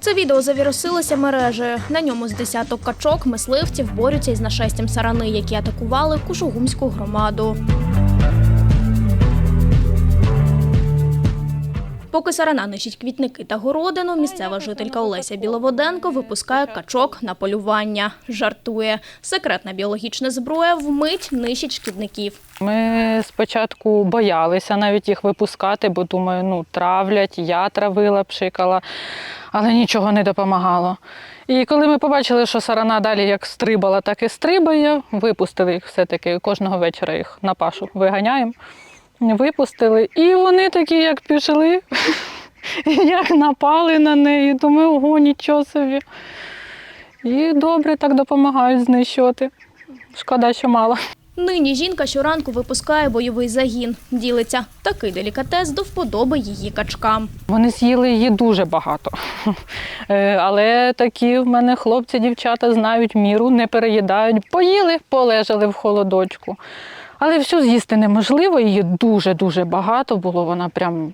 Це відео завірусилося мережею. На ньому з десяток качок мисливців борються із нашестям сарани, які атакували Кушугумську громаду. Поки сарана нищить квітники та городину, місцева жителька Олеся Біловоденко випускає качок на полювання. Жартує. Секретна біологічна зброя вмить нищить шкідників. Ми спочатку боялися навіть їх випускати, бо думаю, ну травлять, я травила, пшикала, але нічого не допомагало. І коли ми побачили, що сарана далі як стрибала, так і стрибає, випустили їх все-таки кожного вечора їх на пашу виганяємо. Випустили, і вони такі, як пішли, як напали на неї. Думаю, ого, нічого собі. І добре так допомагають знищувати. Шкода, що мало. Нині жінка щоранку випускає бойовий загін. Ділиться такий делікатес до вподоби її качкам. Вони з'їли її дуже багато. Е, Але такі в мене хлопці, дівчата знають міру, не переїдають. Поїли, полежали в холодочку. Але все з'їсти неможливо, її дуже-дуже багато було. Вона прям,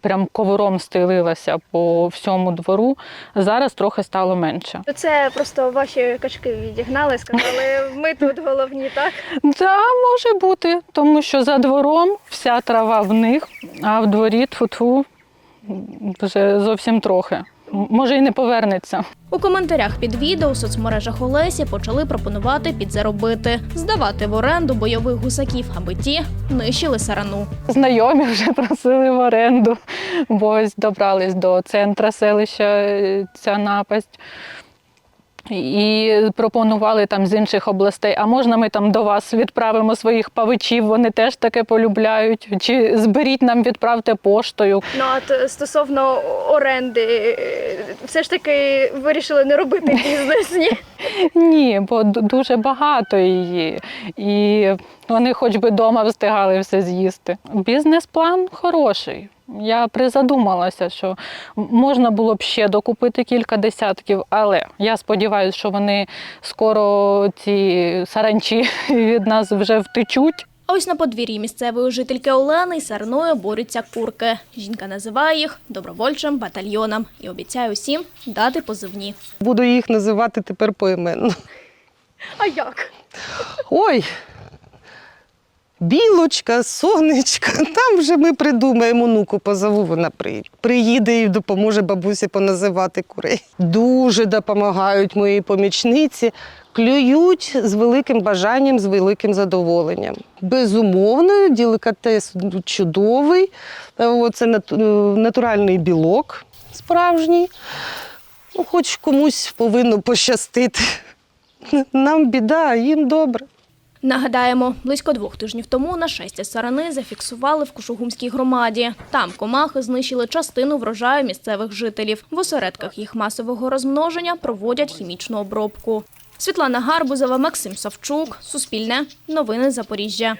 прям ковром стелилася по всьому двору. Зараз трохи стало менше. Це просто ваші качки відігнали, сказали, ми тут головні, так? Так, може бути, тому що за двором вся трава в них, а в дворі тфу-тфу вже зовсім трохи. Може, і не повернеться. У коментарях під відео у соцмережах Олесі почали пропонувати підзаробити, здавати в оренду бойових гусаків, аби ті нищили сарану. Знайомі вже просили в оренду, бо добрались до центра селища е, ця напасть. І пропонували там з інших областей, а можна ми там до вас відправимо своїх павичів, вони теж таке полюбляють. Чи зберіть нам, відправте поштою. Ну а стосовно оренди, все ж таки вирішили не робити бізнес, ні? Ні, бо дуже багато її. І вони хоч би вдома встигали все з'їсти. Бізнес-план хороший. Я призадумалася, що можна було б ще докупити кілька десятків, але я сподіваюся, що вони скоро ці саранчі від нас вже втечуть. А ось на подвір'ї місцевої жительки Олени із сарною борються курки. Жінка називає їх добровольчим батальйоном і обіцяє усім дати позивні. Буду їх називати тепер поіменно. А як? Ой, білочка, сонечка, там вже ми придумаємо онуку, позову, вона приїде і допоможе бабусі поназивати курей. Дуже допомагають мої помічниці, клюють з великим бажанням, з великим задоволенням. Безумовно, делікатес чудовий. Це натуральний білок справжній. Ну, хоч комусь повинно пощастити. Нам біда, їм добре. Нагадаємо, близько двох тижнів тому нашестя сарани зафіксували в Кушугумській громаді. Там комахи знищили частину врожаю місцевих жителів. В осередках їх масового розмноження проводять хімічну обробку. Світлана Гарбузова, Максим Савчук, Суспільне, Новини Запоріжжя.